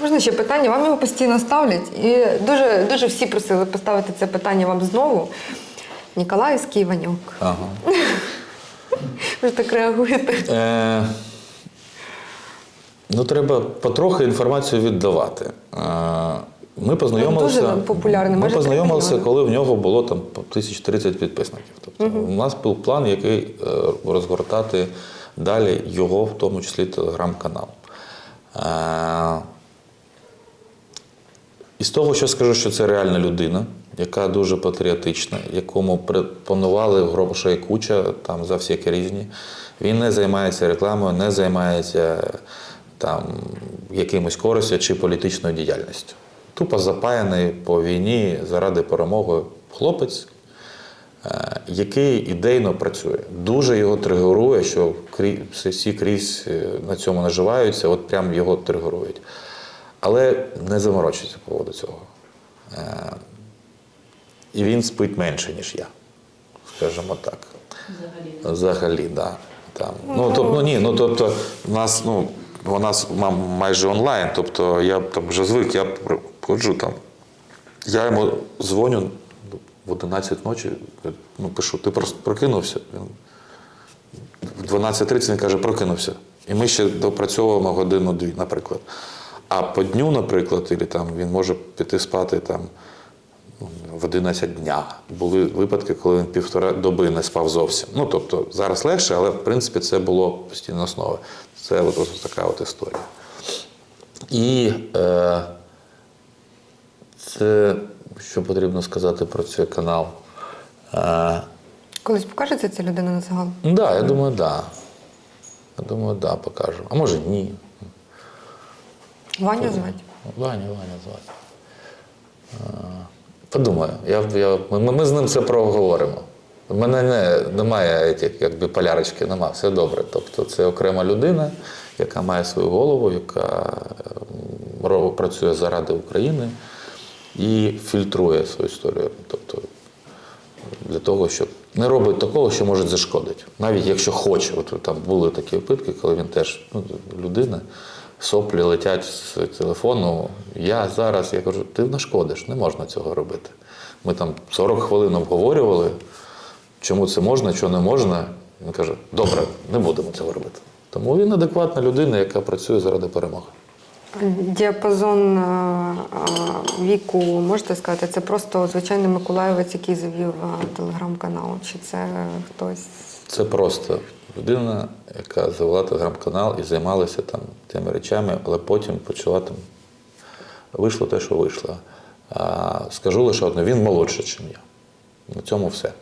Можна ще питання? Вам його постійно ставлять, і дуже, дуже всі просили поставити це питання вам знову. Ніколаївський Іванюк. Ага. Ви так реагуєте. Е, ну, треба потрохи інформацію віддавати. Е, ми познайомилися, Дуже популярний, ми три познайомилися, мільйони. коли в нього було там 1030 підписників. Тобто у нас був план, який е, розгортати далі його, в тому числі телеграм-канал. Е, з того, що скажу, що це реальна людина, яка дуже патріотична, якому пропонували грошей куча там за всякі різні. Він не займається рекламою, не займається там якимось користю чи політичною діяльністю. Тупо запаяний по війні заради перемоги хлопець, е, який ідейно працює. Дуже його тригерує, що всі- крізь е, на цьому наживаються, от прям його тригерують. Але не заморочується по поводу цього. Е, І він спить менше, ніж я, скажімо так. Взагалі. Взагалі, да. Там. Ну, тобто, ну, ні, ну, тобто, у нас, ну, у нас майже онлайн, тобто я там вже звик, я ходжу там. Я йому дзвоню в 11 ночі, ну, пишу, ти просто прокинувся. Він в 12.30 він каже, прокинувся. І ми ще допрацьовуємо годину-дві, наприклад. А по дню, наприклад, і там, він може піти спати там, ну, в 11 дня. Були випадки, коли він півтора доби не спав зовсім. Ну, тобто, зараз легше, але в принципі це було постійно основа. Це от, ось така от історія. І е, це, що потрібно сказати про цей канал. Е, Колись покажеться ця людина на загал? Ну, да, я думаю, да. Я думаю, да, покажу. А може ні. Ваню звати? Ваня, Ваня звати. Подумаю. Я, я, ми, ми з ним це проговоримо. У мене не, немає етих, якби полярочки, немає, все добре. Тобто це окрема людина, яка має свою голову, яка працює заради України і фільтрує свою історію. Тобто для того, щоб не робить такого, що може зашкодити. Навіть якщо хоче. От там були такі випадки, коли він теж ну, людина, соплі летять з телефону. Я зараз, я кажу, ти нашкодиш, не можна цього робити. Ми там 40 хвилин обговорювали, чому це можна, що не можна. Він каже, добре, не будемо цього робити. Тому він адекватна людина, яка працює заради перемоги. Діапазон е, е, віку, можете сказати, це просто звичайний миколаївець, який завів е, телеграм-канал, чи це хтось? Це просто людина, яка завела телеграм-канал і займалася там тими речами, але потім почала там. Вийшло те, що вийшло. Скажу лише одне, він молодший, ніж я. На цьому все.